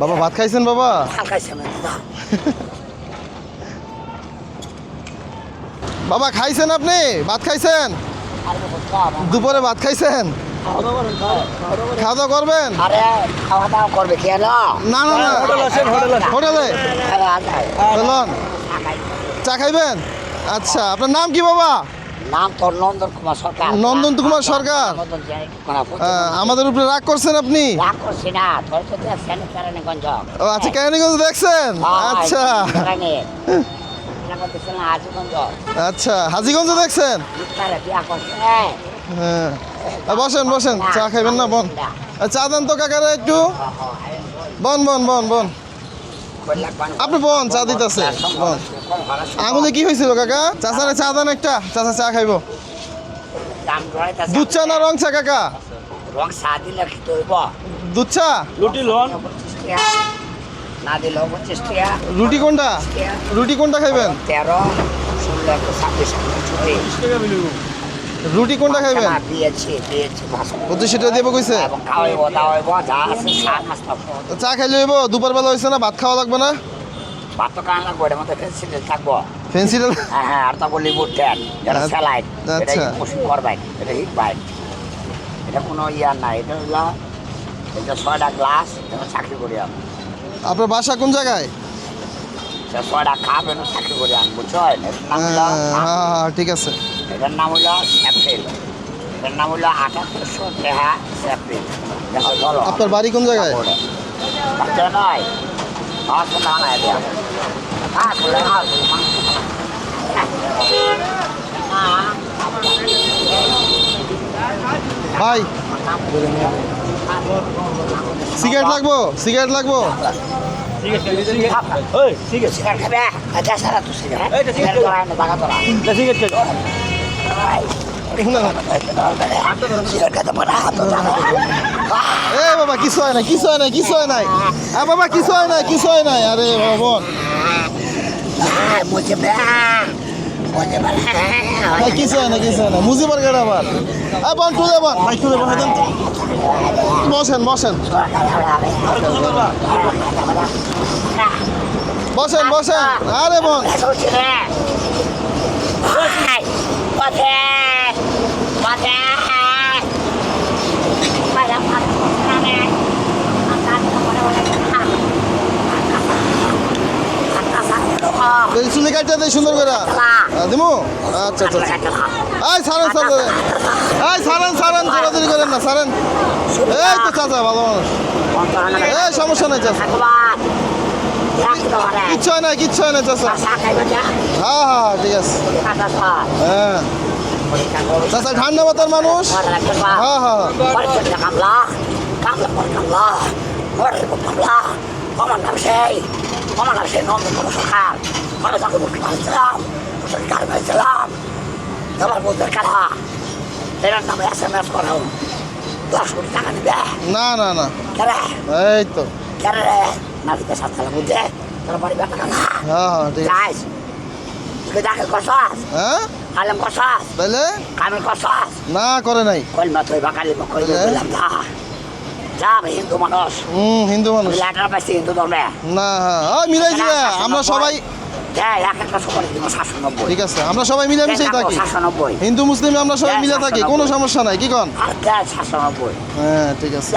বাবা ভাত খাইছেন বাবা? বাবা খাইছেন আপনি? ভাত খাইছেন? দুপুরে ভাত খাইছেন? খাওয়া দাওয়া করবেন? আরে খাওয়া দাওয়া করবে কেন না? না না হোটেলে চলুন। চা খাইবেন? আচ্ছা আপনার নাম কি বাবা? নাম তোর নন্দন কুমার সরকার। নন্দন কুমার সরকার। আমাদের উপরে রাগ করছেন আপনি? রাগ করছি না তোর তো কেরানীগঞ্জ? ও আচ্ছা কেরানীগঞ্জ দেখছেন? আচ্ছা। আচ্ছা হাজিগঞ্জ দেখছেন? হ্যাঁ। আহ, বসেন বসেন। চা খাইবেন না বন। চা দেন তো কাকারা একটু। বন বন বন বন। আপনি বন চা দিতেছে। বন। আঙুলে কি হয়েছিল কাকা? চাচারে চা দেন একটা। চাচা চা খাইব। দুধ চা না রং চা কাকা? রং চা দিলে কি তৈব? দুধ চা? লুটি লোন। না দিলেও পঁচিশ টাকা রুটি কোনটা? রুটি কোনটা খাইবেন? তেরো ষোলো একশো ছাব্বিশ টাকা রুটি কোনটা খাইবেন? দিয়েছি দিয়েছি পঁচিশ টাকা দিয়ে কইছে? এবং খাওয়াইব দাওয়াইব যা আছে চা খাইলে হইব দুপুর বেলা হয়েছে না ভাত খাওয়া লাগবে না? ভাত তো কান লাগবে এটার মধ্যে ফেন্সিলে থাকব। ফেন্সিটা হ্যাঁ হ্যাঁ আর তো বলি বুটেন এটা আচ্ছা, স্যালাইড এটা আচ্ছা। পশু করবাই এটা হিট বাইক এটা কোনো ইয়ার নাই এটা হলো এটা ছয়টা গ্লাস এটা চাকরি করি আমি। আপনার বাসা কোন জায়গায়? ছয়টা খাপ চাকরি করি হ্যাঁ হ্যাঁ, হ্যাঁ, ঠিক আছে। এটার নাম হলো এটার নাম হলো আটাত্তরশো টেহা আপনার বাড়ি কোন জায়গায়? বাচ্চা নয়। ভাই। সিগারেট লাগবো? সিগারেট লাগবো? বাবা কিছু হয় না কিছু হয় না কিছু হয় নাই। বাবা কিছু হয় না কিছু হয় নাই। আরে বাবা বোন মুঝে বে মুঝে বে ভাই কিছু হয় না কিছু হয় না মুজিবার গেট আবার। বোন তুলে বোন ভাই বসে বসেন বসেন। বসেন বসেন। আরে বোন এই কাটতে সুন্দর করে। দিমু? আচ্ছা আচ্ছা আচ্ছা। আই সারেন সারেন আই সারেন সারেন জোরাজুরি করেন না সারেন এই তো, চাচা, ভালো মানুষ। এই, সমস্যা নাই, চাচা। কিচ্ছু হয় না কিচ্ছু হয় না চাচা হ্যাঁ হ্যাঁ হ্যাঁ, ঠিক আছে হ্যাঁ চাচা ঠান্ডা মাথার মানুষ হ্যাঁ হ্যাঁ আমার নাম সেই আমার নাম সেই নন্দ কোনো সকাল মানে তাকে মুক্তি পাইছিলাম কাল পাইছিলাম আমার বুদ্ধের কালা এটার নামে এস এম এস করো দশ কোটি টাকা দিবে না না না কেরে এই তো রে বুঝে তোর বাড়ি না হ্যাঁ হ্যাঁ ঠিক আছে। যাইস তুই দেখে কষাস হ্যাঁ? কালেম কষাস তাহলে? কামেল কষাস। না করে নাই। কল মা তুই বাকালি কল বললাম যা। যা আমি হিন্দু মানুষ। হুম হিন্দু মানুষ। লেটার পাইছি হিন্দু ধর্মে। না হ্যাঁ মিলাইছি আমরা সবাই ঠিক আছে আমরা সবাই মিলেমিশেই থাকি। হিন্দু মুসলিম আমরা সবাই মিলে থাকি কোনো সমস্যা নাই কি কন? হ্যাঁ ঠিক আছে।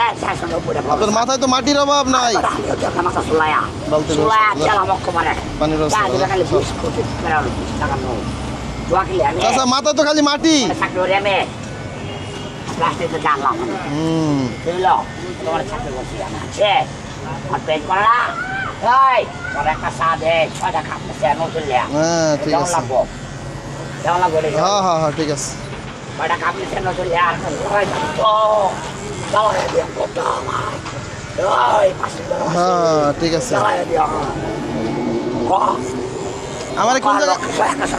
আপনার মাথায় তো মাটির অভাব নাই। মাথা চুলায়া বালতি চুলায়া ব্যবস্থা। তেল আমক কমারে পানির ব্যবস্থা। যা দিবে খালি বিশ কোটি বেড়ানো বিশ টাকা নো দোয়াকিলে আমি চাচা মাথা তো খালি মাটি। হুম। তোমার করছি আছে আর করে এই তোর একটা চা দে ছয়টা খাপ সে নতুন লিয়া হ্যাঁ ঠিক আছে। লাগবো। কেমন লাগবো হ্যাঁ হ্যাঁ হ্যাঁ ঠিক আছে। নতুন দাঁড়ায় দিয়ে করতে আমার ওই পাশে হ্যাঁ ঠিক আছে। আমার কোন জায়গায়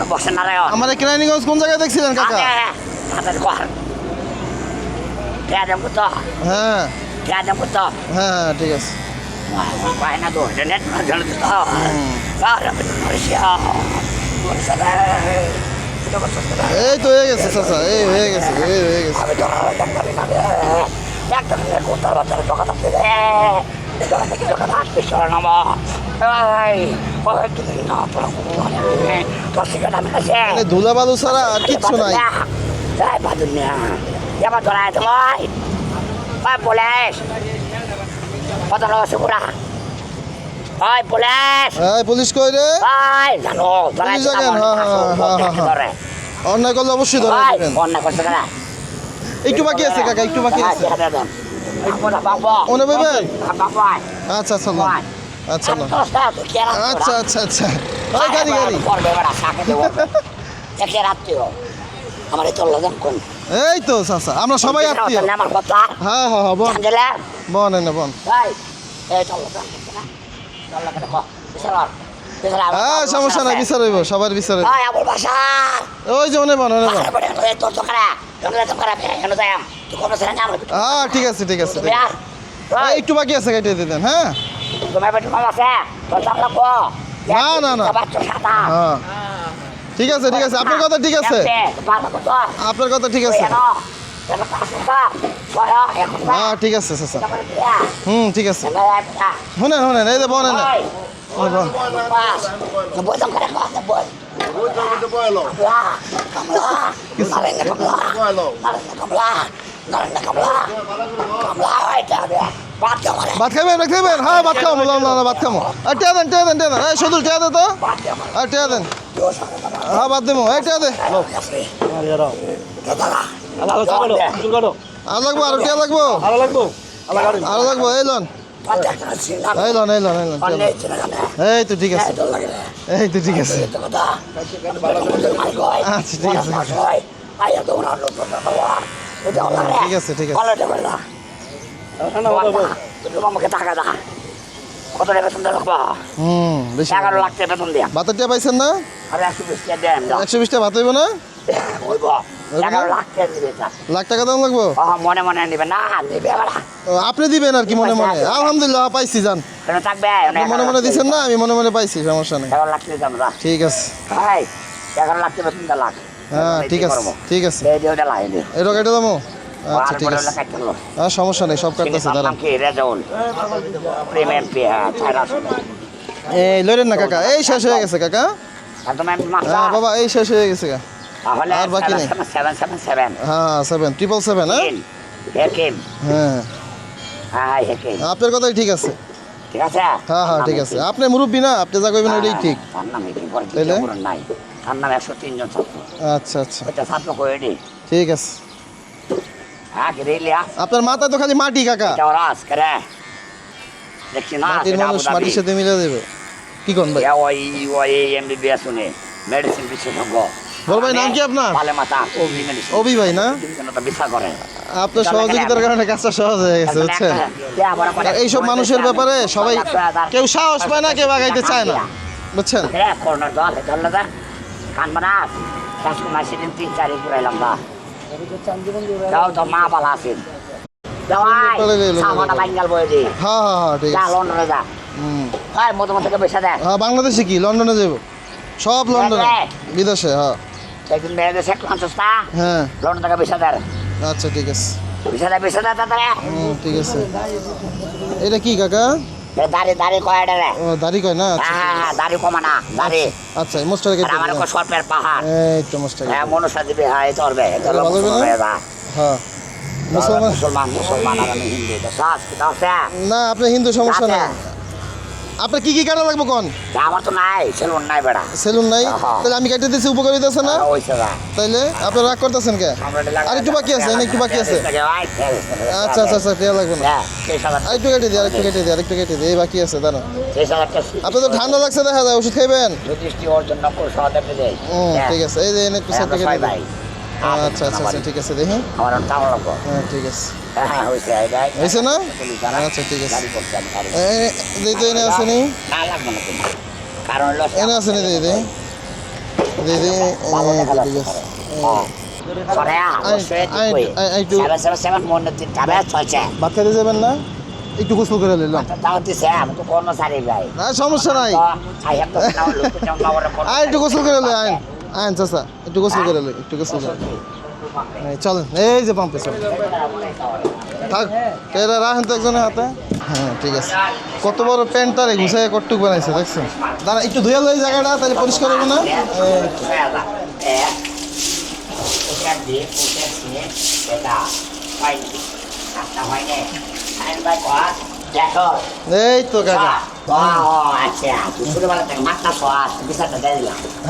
বসে না আমার কেরানীগঞ্জ কোন জায়গায় দেখছিলেন কাকা? হাতের হ্যাঁ। হ্যাঁ হ্যাঁ ঠিক আছে। জল দিত আর আমি তো মারিয়া মারিয়া রে এটা এই তো হয়ে গেছে চাচা এই হয়ে গেছে এই হয়ে গেছে না ডাক্তারি বাচ্চার না মা এই ওই তুমি না তোর তোর সিগারেট আমি কাছে মানে ধুলা বালু ছাড়া আর কিচ্ছু নাই পুলিশ কত রয়েছে পুরা ওই পুলিশ এই পুলিশ কই রে ওই জানো পুলিশ জানেন? হ্যাঁ, হ্যাঁ, হ্যাঁ। অন্যায় করলে অবশ্যই ধরে দেবেন। অন্য করছে কেনা একটু বাকি আছে কাকা একটু বাকি আছে। মনে পাইবেন আচ্ছা আচ্ছা লন। আচ্ছা লন। আচ্ছা আচ্ছা আচ্ছা ওই গাড়ি গাড়ি। আমার এই চলল কোন? এই তো চাচা। আমরা সবাই আত্মীয়। হ্যাঁ হ্যাঁ হ্যাঁ বন বন এনে বন হ্যাঁ সমস্যা নাই বিচার হইব সবার বিচার ওই যে বন হ্যাঁ ঠিক আছে ঠিক আছে। একটু বাকি আছে কেটে দিতেন হ্যাঁ। না, না, না। হ্যাঁ। ঠিক আছে ঠিক আছে। আপনার কথা ঠিক আছে। আপনার কথা ঠিক আছে। হ্যাঁ ঠিক আছে চাচা হুম ঠিক আছে। শুনেন শুনেন এই যে বন এনে ওই বন পাঁচ বই দাম করে পাঁচ বই Kamla, kamla, nalenga kamla, nalenga kamla, nalenga kamla, kamla, এটা বাদ কামারে ভাত খাবেন ভাত খাবেন? হ্যাঁ ভাত খাব ভাত খাব। টিয়া দেন টিয়া দেন টিয়া দেন। শুধু টিয়া দে তো। আর টিয়া দেন। হ্যাঁ বাদ দেবো এই টিয়া দে। আর লাগবো আর টিয়া লাগবো। আর লাগবো এই লন। এই লন এই লন এই লন এই তো ঠিক আছে। এই তো ঠিক আছে। আচ্ছা, ঠিক আছে। ঠিক আছে, ঠিক আছে। টাকা দাও। কত টাকা বেতন হুম বেশি এগারো লাখ টাকা বেতন দিয়া। ভাতের টিয়া পাইছেন না? হ্যাঁ। আর একশো বিশ টাকা দেন একশো বিশটা ভাত হইব না? লাখ টাকা টাকা দাম লাগবো? মনে মনে নিবে না নিবে আপনি দিবেন আর কি মনে মনে। আলহামদুলিল্লাহ পাইছি যান। আপনি মনে মনে দিচ্ছেন না? আমি মনে মনে পাইছি সমস্যা নেই। টাকা ঠিক আছে। হ্যাঁ ঠিক আছে ঠিক আছে। এটা আচ্ছা ঠিক আছে। হ্যাঁ সমস্যা নেই সব কাটতেছে দাঁড়ান। হ্যাঁ এই লইলেন না কাকা। এই শেষ হয়ে গেছে কাকা। হ্যাঁ বাবা এই শেষ হয়ে গেছে আর বাকি নেই। হ্যাঁ সেভেন ট্রিপল সেভেন হ্যাঁ? হ্যাঁ। আপনার কথাই ঠিক আছে। ঠিক আছে? হ্যাঁ হ্যাঁ ঠিক আছে। আপনি মুরব্বী না আপনি যা কইবেন ওইটাই ঠিক। তার নাম নাই। তার নাম একশো তিনজন ছাত্র। আচ্ছা আচ্ছা। ছাত্র ঠিক আছে। আপনার মাথায় তো খালি মাটি কাকা মাটির মানুষ মাটির সাথে মিলে দেবে কি কোন ভাই ওই ওই এমবিবিএস শুনে মেডিসিন বিশেষজ্ঞ বল ভাই, নাম কি আপনার? ভালে মাথা ওবি মেডিসিন অভি ভাই না তো বিচার আপনার সহযোগিতার কারণে কাজটা সহজ হয়ে গেছে বুঝছেন এইসব মানুষের ব্যাপারে সবাই কেউ সাহস পায় না কেউ আগাইতে চায় না বুঝছেন করোনার দল ধরলে কান বানাস রাজকুমার সেদিন তিন চারি ঘুরাইলাম যাও তো মা বালা আছেন যাওয়াই চলে গেলো, চলে সামানা বাঙ্গাল বয়ে দি হ্যাঁ হ্যাঁ হ্যাঁ ঠিক যা আছে। লন্ডনে যা। হুম। হয় মতো মতো পয়সা দেয় হ্যাঁ বাংলাদেশে কি? লন্ডনে যাব সব লন্ডনে? বিদেশে হ্যাঁ। একদিন মেয়ে দেশে ক্লান্সস না হ্যাঁ। লন্ডন থেকে পয়সা দেয় আচ্ছা ঠিক আছে। পয়সা দেয় পয়সা দেয় তাড়াতাড়ি। ঠিক আছে। এটা কি কাকা? দাড়ি দাড়ি কয় রে? ও দাড়ি কয় না? আচ্ছা। হ্যাঁ হ্যাঁ দাড়ি কমানা দাড়ি। আচ্ছা মোস্টার আর কেটে আমার দিলাম। কো সর্পের পাহাড়। এই তো মোস্টার হ্যাঁ মনুষ্য দিবে হ্যাঁ এই চলবে এই চলবে ভালো হবে না? হ্যাঁ। মুসলমান মুসলমান মুসলমান আর আমি হিন্দু না আপনি হিন্দু সমস্যা নাই। আপনার কি কি কাটা লাগবে কোন? আমার তো নাই সেলুন নাই বেড়া। সেলুন নাই? হ্যাঁ। তাহলে আমি কেটে দিচ্ছি উপকারিতা আছে না? ওইসে তাইলে আপনি রাগ করতেছেন কে? আর একটু বাকি আছে একটু বাকি আছে। আচ্ছা আচ্ছা আচ্ছা লাগবে না। আর একটু কেটে দিই আর একটু কেটে দিই আর একটু কেটে দিই এই বাকি আছে দাঁড়ান। আপনার তো ঠান্ডা লাগছে দেখা যায় ওষুধ খাইবেন? হুম ঠিক আছে এই যে এনে একটু সাইডে কেটে দিই। আচ্ছা আচ্ছা আচ্ছা ঠিক আছে দেখি। আমার হ্যাঁ ঠিক আছে। হ্যাঁ না? আচ্ছা ঠিক আছে। এনে নি লাগবে না কারণ হলো দিদি? দিদি ঠিক আছে। যাবেন না? একটু গোসল করে নিলাম সমস্যা নাই। একটু গোসল করে আইন আইন চাচা একটু গোসল করে লই একটু গোসল করে এই, চলেন এই যে পাম্পে চলেন থাক এরা রাখেন তো একজনের হাতে হ্যাঁ ঠিক আছে কত বড় প্যান্টটারে ঘুষাই কটুক বানাইছে দেখছেন দাঁড়া একটু ধুয়ে লই জায়গাটা তাহলে পরিষ্কার হবে না দেখো এই তো কাকা। আচ্ছা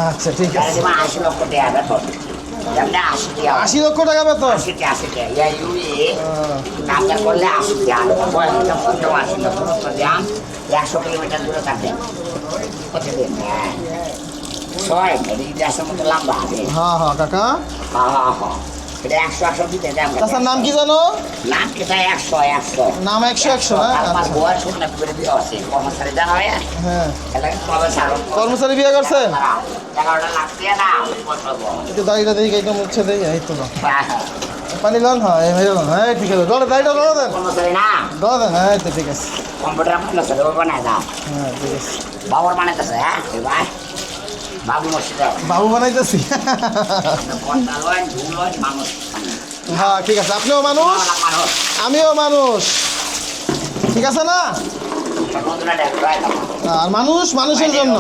আচ্ছা ঠিক আছে। আশি লক্ষ টাকা বেতন। একশো কিলোমিটার দূরে থাকবেন প্রতিদিন হ্যাঁ। ছয় মতো লম্বা হ্যাঁ হ্যাঁ কাকা। হ্যাঁ হ্যাঁ হ্যাঁ এটা একশো একশো দিতে দাম চাচার নাম কি জানো? নাম কেটা একশো একশো। নাম একশো একশো না আমার। বয়স শুনে করে দিয়ে আছে কর্মচারী জানা হয়। হ্যাঁ বিয়ে একটু দাড়িটা দেখি মুছে এই তো নাও। হ্যাঁ। পানি লন হ্যাঁ এই লন হ্যাঁ ঠিক আছে। দাড়িটা দেন দেন হ্যাঁ তো ঠিক আছে। কম্পিউটার বানায় দাও। হ্যাঁ ঠিক আছে। বাবর বানাইতেছে হ্যাঁ? ভাই বাবু বানাইতেছি। হ্যাঁ ঠিক আছে। আপনিও মানুষ আমিও মানুষ। ঠিক আছে না? আর মানুষ মানুষের জন্য।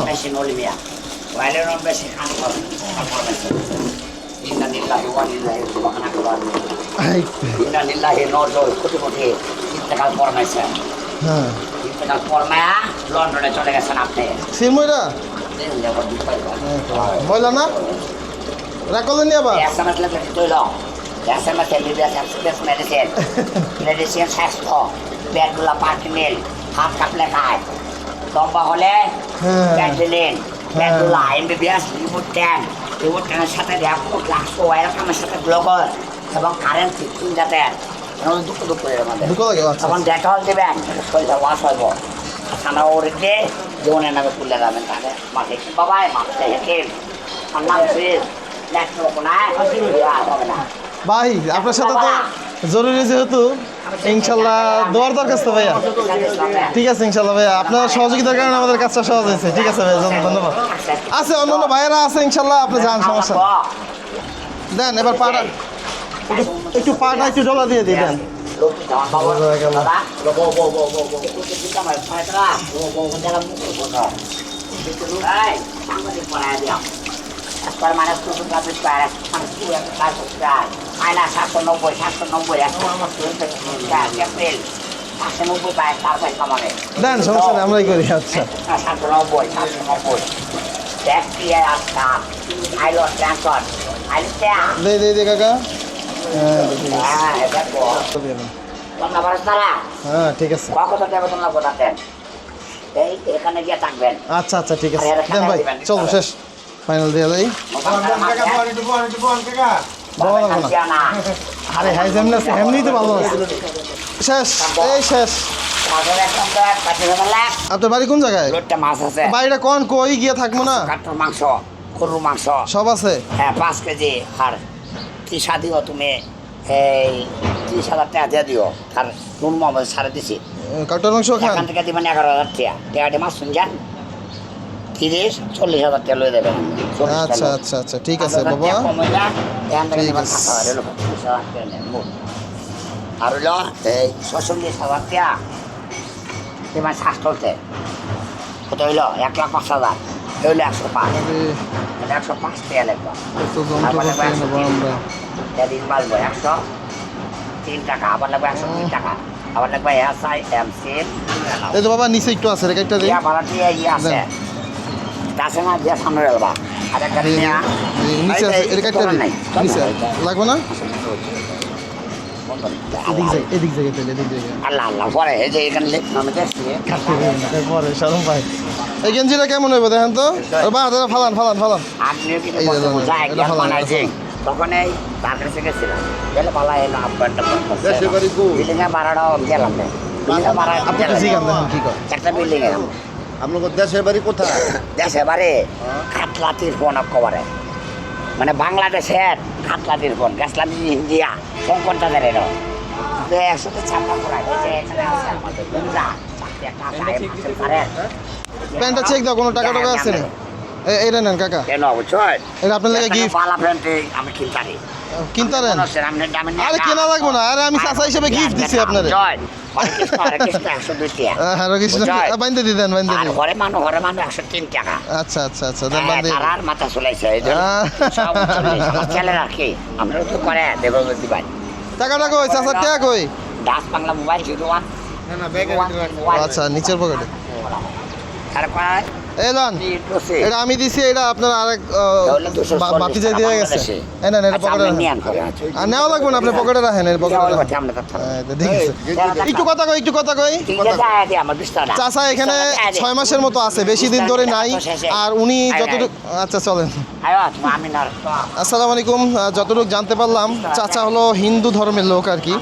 হ্যাঁ। লন্ডনে চলে গেছেন আপনি ময়লা না? রাখলেন নি আবার? এসএমএস লেখা দিল এসএমএস লিবিয়া সাবসিডেন্স মেডিসিন মেডিসিন স্বাস্থ্য পেটগুলা পার্টি মিল হাত কাটলে খায় লম্বা হলে। প্যাটিলিন পেটগুলা এমবিবিএস রিমোট ট্যান রিমোট ট্যানের সাথে র্যাপো গ্লাস ওয়ারকামের সাথে গ্লোকল এবং কারেন্ট তিন জাতের। দুঃখ দুঃখ দুটো লাগে আচ্ছা তখন ডেটল দেবেন শরীরটা ওয়াশ হইব। ঠান্ডা ওরিতে জীবনের নামে তুলে যাবেন তাহলে মাঠে বাবাই মাঠে হেঁটে ঠান্ডা ফ্রিজ দেখতে না হবে না ভাই, আপনার সাথে তো জরুরি যেহেতু, ইনশাল্লাহ দোয়ার দরকার তো ভাইয়া। ঠিক আছে, ইনশাল্লাহ, ভাইয়া। আপনার সহযোগিতার কারণে আমাদের কাজটা সহজ হয়েছে। ঠিক আছে, ভাইয়া, ধন্যবাদ। আছে অন্য অন্য ভাইয়েরা আছে, ইনশাল্লাহ, আপনি যান, সমস্যা দেন, এবার পাটা একটু পাটা একটু ডলা দিয়ে দিই, দেন। মানে আয়না সাতশো নব্বই সাতশো নব্বই একশো এপ্রিল সাতশো নব্বই পায় তারপরে কামাবে দেন সমস্যা নেই আমরাই করি আচ্ছা। সাতশো নব্বই সাতশো নব্বই। ট্রান্সফার। দে দে কাকা। হ্যাঁ ঠিক আছে। হ্যাঁ হ্যাঁ আচ্ছা আচ্ছা ঠিক আছে। দেন ভাই চলো শেষ। ফাইনাল দিয়ে আরে হাই যেমনি আছে এমনিই তো ভালো আছে। শেষ এই শেষ। আপনার বাড়ি কোন জায়গায়? মাছ আছে বাড়িটা কোন? কই? গিয়ে থাকব না? মাংস গরুর মাংস। সব আছে? হ্যাঁ পাঁচ কেজি আর তিসা দিও তুমি? এই তিরিশ হাজার টাকা দিয়ে দিও। আর নুন মোহাম্মদ সারে দিছি। কাটার মাংস খান। এখান থেকে দিবেন এগারো হাজার টাকা। টাকাটি মাছ শুনছেন? তিরিশ চল্লিশ হাজার টাকা লয়ে দেবেন। আচ্ছা আচ্ছা আচ্ছা ঠিক আছে বাবা। ঠিক আছে। আর এই ছচল্লিশ হাজার টাকা দিবেন শ্বাস চলছে কত হইল? এক লাখ পাঁচ হাজার। হইল একশো পাঁচ। একশো পাঁচ টাকা লাগবে যন্ত্রপাতি নেব আমরা এদিন মারবো একশো তিন টাকা আবার লাগবে একশো তিন টাকা আবার লাগবে এস আই এম সি এই তো বাবা নিচে একটু আছে রেখে একটা ইয়া ভাড়া দিয়ে ইয়ে আছে। আছে না দিয়ে সামনে রাখবা আর একটা নিয়া নিচে আছে এটা একটা নিচে লাগবে না আল্লাহ আল্লাহ পরে এই যে এখানে পরে সারম ভাই এই গেঞ্জিটা কেমন হইব দেখেন তো? বা দাদা ফালান ফালান ফালান। আপনিও কিন্তু বলতে বোঝায় জ্ঞান বানাইছে তখন এই তার কাছে গেছিলাম। গেলে পালা এলো আব্বারটা দেশের বাড়ি কই? বিল্ডিংয়ে ভাড়াটাও গেলাম। না বিল্ডিংয়ে ভাড়া আপনি একটু জিগান দেখেন কি কর একটা বিল্ডিং এ আপনার দেশের বাড়ি কোথায়? দেশে বাড়ি কাতলাতির ফোন কবারে। মানে বাংলাদেশের কাতলাদের বোন গাছলামি ইন্ডিয়া। শঙ্কর তাদের একসাথে চাপা করা এই এখানে আছে আমাদের প্যান্টটা চেক দাও কোনো টাকা টাকা আছে না। এ- এইটা নেন কাকা। কেন বুঝছ এটা আপনার লাগে গিফট পালা প্যান্টে আমি কিনতারি। কিনতারেন? আরে কেনা লাগবো না। আরে আমি চাচা হিসেবে gift দিছি আপনারে। জয়। হরে কৃষ্ণ হরে কৃষ্ণ একশো দুই টাকা হ্যাঁ কৃষ্ণ। বুঝায়? বাইন্দে দিতেন বাইন্দে আর দিন ঘরে মানুষ ঘরে মানুষ একশো তিন টাকা। আচ্ছা আচ্ছা আচ্ছা দেন হ্যাঁ, বান্ধে মাথা চলাইছে এই জন্য আহ। সব চল্লিশ। আমার ছেলেরা কি। আমরা তো করে দেব দিবাই। টাকাটা কই? চাচার টাকা কই? Das Bangla mobile zero one. আচ্ছা নিচের পকেটে এটা আমি দিছি এটা আপনার আরেক যে দিয়ে গেছে। এটা আচ্ছা, পকেটে আর নেওয়া লাগবে না আপনি পকেটে রাখেন এর পকেটে হ্যাঁ, একটু কথা কই একটু কথা কই। চাচা এখানে ছয় মাসের মতো আছে বেশি দিন ধরে নাই। আর উনি যতটুকু আচ্ছা চলেন। না আসসালামু আলাইকুম যতটুকু জানতে পারলাম চাচা হলো হিন্দু ধর্মের লোক আর কি।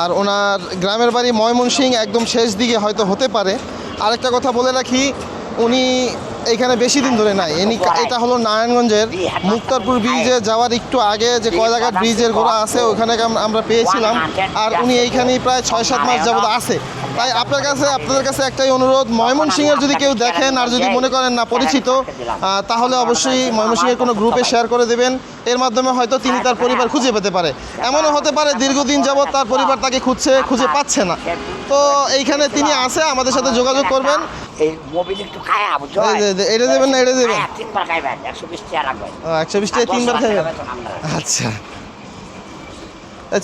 আর ওনার গ্রামের বাড়ি ময়মনসিং একদম শেষ দিকে হয়তো হতে পারে। আরেকটা কথা বলে রাখি উনি এখানে বেশি দিন ধরে নাই। এনি এটা হলো নারায়ণগঞ্জের মুক্তারপুর ব্রিজে যাওয়ার একটু আগে যে কয়লাঘাট ব্রিজের গোড়া আছে ওখানে আম- আমরা পেয়েছিলাম। আর উনি এইখানেই প্রায় ছয় সাত মাস যাবত আছে। তাই আপনার কাছে আপনাদের কাছে একটাই অনুরোধ ময়মনসিংহের যদি কেউ দেখেন আর যদি মনে করেন না পরিচিত তাহলে অবশ্যই ময়মনসিংহের কোনো গ্রুপে শেয়ার করে দেবেন। এর মাধ্যমে হয়তো তিনি তার পরিবার খুঁজে পেতে পারে। এমনও হতে পারে দীর্ঘদিন যাবৎ তার পরিবার তাকে খুঁজছে খুঁজে পাচ্ছে না। তো এইখানে তিনি আছে আমাদের সাথে যোগাযোগ করবেন। এটা দেবেন না এটা দেবেন। হ্যাঁ, একশো বিশ টাকা রাখবেন একশো তিনবার খাবেন আচ্ছা।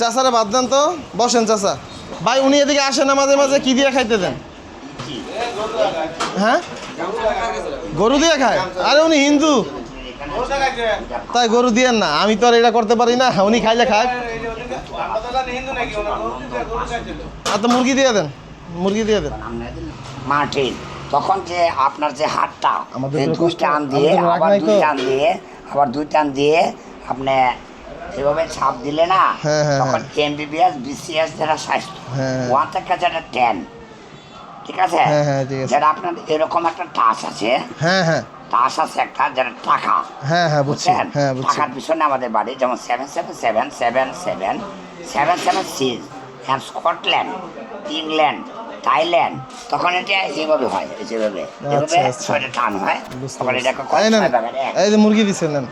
চাচারে বাদ দেন তো। বসেন চাচা ভাই উনি এদিকে আসেন না মাঝে মাঝে কি দিয়ে খাইতে দেন? হ্যাঁ? গরু দিয়ে খায়? আরে উনি হিন্দু। তাই গরু দিয়েন না। আমি তো আর এটা করতে পারি না। উনি খাইলে খায়। আর তো মুরগি দিয়ে দেন। মুরগি দিয়ে দেন। মার্টিন তখন যে আপনার যে হাতটা আমাদের দুই টান দিয়ে আবার দুই টান দিয়ে আবার দুই টান দিয়ে আপনি এভাবে ছাপ দিলে না হ্যাঁ, হ্যাঁ, তখন এমবিবিএস বিসিএস যারা স্বাস্থ্য হ্যাঁ। ওয়ান থেকে যেটা টেন ঠিক আছে হ্যাঁ, হ্যাঁ, ঠিক আছে। যেটা আপনার এরকম একটা টাচ আছে হ্যাঁ হ্যাঁ টাচ আছে একটা যেটা টাকা হ্যাঁ হ্যাঁ বুঝছি বুঝছেন হ্যাঁ বুঝছি টাকার পিছনে আমাদের বাড়ি যেমন seven seven seven seven seven seven seven six হ্যাঁ স্কটল্যান্ড ইংল্যান্ড থাইল্যান্ড তখন এটা এইভাবে হয় যেভাবে আচ্ছা। ছয়টা টান হয় বুঝতে তখন পারছি। এটাকে কয় এই নেন, ছয় ভাগের এক। এই যে মুরগি দিছে নেন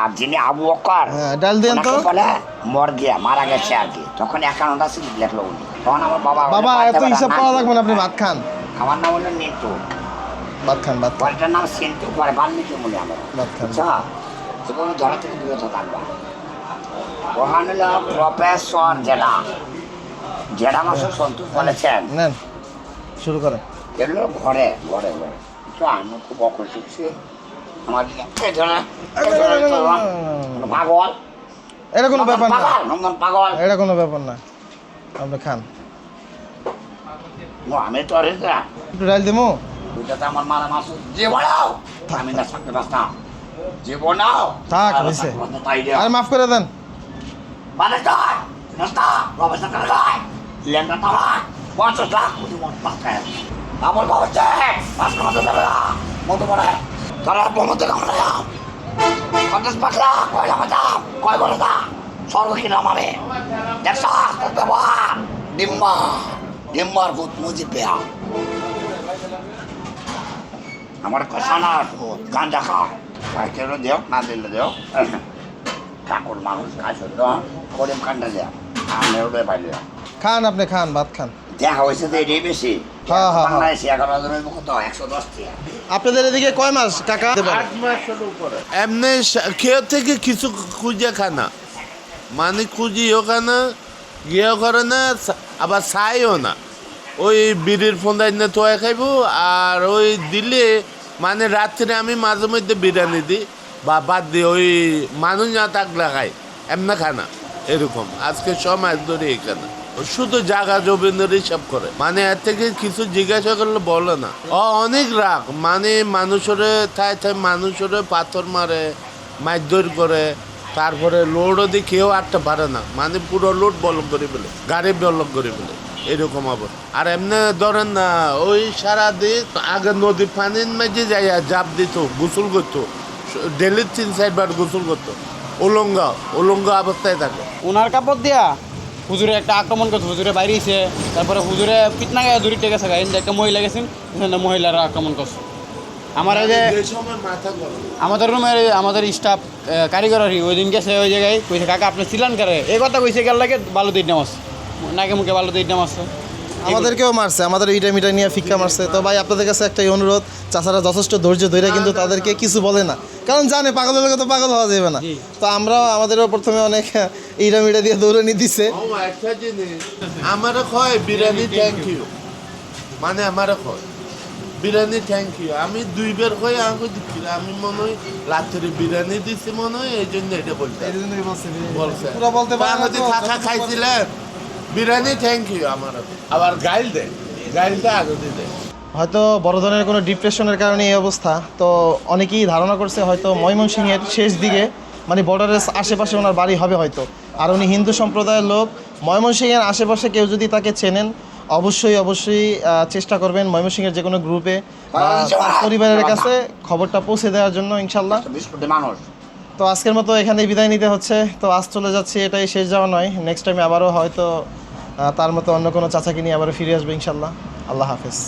আর যিনি আবু বকর হ্যাঁ, ডাল দেন তো। বলে মর গিয়া মারা গেছে আর কি। তখন একাউন্ট আছে লেখলো উনি। তখন আমার বাবা বাবা এত হিসাব বেড়া লাগবে না আপনি ভাত খান। আমার নাম হলো নিতু। ভাত খান ভাত পরেরটার নাম সিন্টু পরে বাল্মীকি মুনি আমার। ভাত খান। আচ্ছা এগুলো ধরা থেকে বিরত থাকবা। ওখান হলো প্রফেসর জেলা জেলা মাসুর সন্তোষ বলেছেন। নেন শুরু করেন। এগুলো ঘরে ঘরে ঘরে। আমি খুব হচ্ছি। আমার পাগল এটা কোনো ব্যাপার না পাগল এটা কোনো ব্যাপার না আপনি খান আমি তো একটু ডাল দেবো আমার মারা মাস জীবনাও আমি না থাকতে পারছ না জীবনাও থাক। তাই আর মাফ করে দেন! Nasta! Bawa sakit lagi! Lihat kata lah! Masuk lah! Aku mau pakai. Kamu bawa cek! Mas kamu tuh lah! Pakla! Kau yang macam! Kau yang boleh tak? Sorry kita mami! Jaksa! Terbawa! Dimma! Dimma ভূত মুজি পেয়া আমার কষানা ভূত গাঞ্জা খায় পাইকেরও দেও না দিলে দেও ঠাকুর মানুষ কাজ হতো করিম কান্ডা দেয়া আমি খান আপনি খান ভাত খান দেখা হয়েছে তো এটাই বেশি। হ্যাঁ, হ্যাঁ, বাংলাদেশে এগারো হাজারের কত একশো দশ টাকা আপনাদের এদিকে কয় মাস টাকা দেবেন এমনি সা- খেয়ে থেকে কিছু খুঁজে খানা মানে খুঁজিও খানা গিয়েও করে না আবার চাইও না। ওই বিড়ির ফোন্দাই না তোয়া খাইব আর ওই দিলে মানে রাত্রে আমি মাঝে মধ্যে বিরিয়ানি দিই বা বাদ দিই ওই মানুষ না থাকলে খাই এমনি খানা এরকম। আজকে ছ মাস ধরে এখানে শুধু জাগা জমিনের হিসাব করে। মানে এর থেকে কিছু জিজ্ঞাসা করলে বলে না। ও অনেক রাগ। মানে মানুষের ঠাই ঠাই মানুষের পাথর মারে, মারধর করে, তারপরে লোডও দিয়ে কেউ আটতে পারে না। মানে পুরো লোড বলক করে ফেলে, গাড়ি বলক করে ফেলে। এরকম আবার। আর এমনি ধরেন না, ওই সারা দিন আগে নদীর পানির মাঝে যাইয়া জাপ দিত, গোসল করতো। ডেলি তিন চারবার গোসল করতো। উলঙ্গ উলঙ্গ অবস্থায় থাকে। ওনার কাপড় দিয়া? হুজুরে একটা আক্রমণ করছে হুজুরে বাইরেছে। তারপরে হুজুরে পিটনা গায়ে দূরে টেকে থাকা কিন্তু একটা মহিলা গেছেন মহিলারা আক্রমণ করছে। আমার এই যে যে সময় মাথা গরম। আমাদের রুমের আমাদের স্টাফ কারিগর আর ওই দিন গেছে ওই জায়গায় কইছে কাকা আপনি ছিলেন কারে? এই কথা কইছে গেল লাগে বালু দিয়ে নামাজ নাকে মুখে বালু দিয়ে নামাজছে আমাদেরকেও মারছে আমাদের ইটা মিটা নিয়ে ফিক্কা মারছে। তো ভাই আপনাদের কাছে একটাই অনুরোধ চাষারা যথেষ্ট ধৈর্য ধরে কিন্তু তাদেরকে কিছু বলে না। কারণ জানে পাগলের লোকে তো পাগল হওয়া যাবে না। তো আমরাও আমাদেরও প্রথমে অনেক ইটা মিটা দিয়ে দৌড়ানি দিছে। ও একটা জিনিস আমারও কয় বিরিয়ানি থ্যাংক ইউ মানে আমারও কয় বিরিয়ানি থ্যাংক ইউ আমি দুইবার কয়ে আমাকে দিচ্ছি আমি মনে হয় রাত্রে বিরিয়ানি দিছি মনে হয় এই জন্য এটা বলতে বলছে পুরো বলতে না থাকা খাইছিলেন? বিরিয়ানি থ্যাংক ইউ আমার আবার গাইল দে গাইলটা আগে দিয়ে দেয় হয়তো বড় ধরনের কোনো ডিপ্রেশনের কারণে এই অবস্থা। তো অনেকেই ধারণা করছে হয়তো ময়মনসিংহের শেষ দিকে মানে বর্ডারের আশেপাশে ওনার বাড়ি হবে হয়তো। আর উনি হিন্দু সম্প্রদায়ের লোক, ময়মনসিংহের আশেপাশে কেউ যদি তাকে চেনেন, অবশ্যই অবশ্যই চেষ্টা করবেন ময়মনসিংহের যে কোনো গ্রুপে পরিবারের কাছে খবরটা পৌঁছে দেওয়ার জন্য ইনশাল্লাহ তো আজকের মতো এখানেই বিদায় নিতে হচ্ছে। তো আজ চলে যাচ্ছি, এটাই শেষ যাওয়া নয়। নেক্সট টাইমে আবারও হয়তো তার মতো অন্য কোনো চাচাকে নিয়ে আবারও ফিরে আসবে ইনশাল্লাহ আল্লাহ হাফেজ।